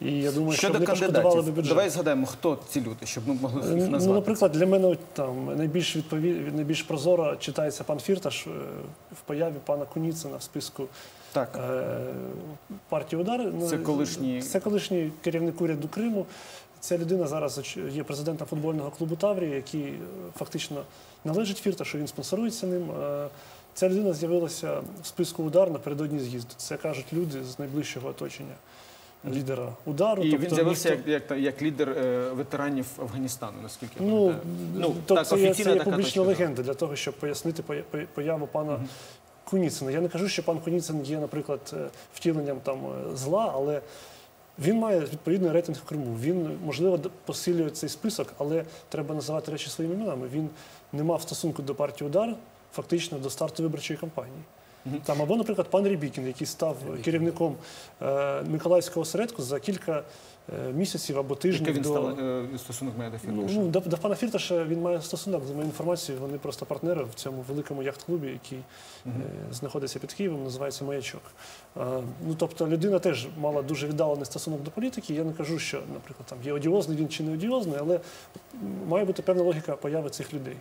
І я думаю, що Щодо пошкодували би кандидатів, бюджет. давай згадаємо, хто ці люди, щоб ми могли їх Ну, наприклад, для мене там найбільш відпові... найбільш прозоро читається пан Фірташ е, в появі пана Куніцина в списку Так. е, партії удар. Ну, Це колишній- це колишній керівник уряду Криму. Ця людина зараз є президентом футбольного клубу Таврія, який е, фактично належить Фірташу, він спонсорується ним. Ця людина з'явилася в списку удар напередодні з'їзду. Це кажуть люди з найближчого оточення лідера удару. І тобто він з'явився ніхто- як, як, як лідер е, ветеранів Афганістану, наскільки я Ну. Ну, тобто так, це, офіційна це є така публічна точка, легенда для того, щоб пояснити поя- поя- появу пана Куніцина. Я не кажу, що пан Куніцин є, наприклад, е, втіленням там е, зла, але він має відповідний рейтинг в Криму. Він, можливо, посилює цей список, але треба називати речі своїми іменами. Він не мав стосунку до партії удар, фактично до старту виборчої кампанії. Там, або, наприклад, пан Рібікін, який став керівником е, Миколаївського осередку за кілька е, місяців або тижнів Який він до... став е, стосунок має до Фірташа? ну, до, до пана Фірташа він має стосунок, за моєю інформацією, вони просто партнери в цьому великому яхт-клубі, який е, знаходиться під Києвом, називається Маячок. Е, ну, тобто людина теж мала дуже віддалений стосунок до політики. Я не кажу, що, наприклад, там є одіозний він чи не одіозний, але має бути певна логіка появи цих людей.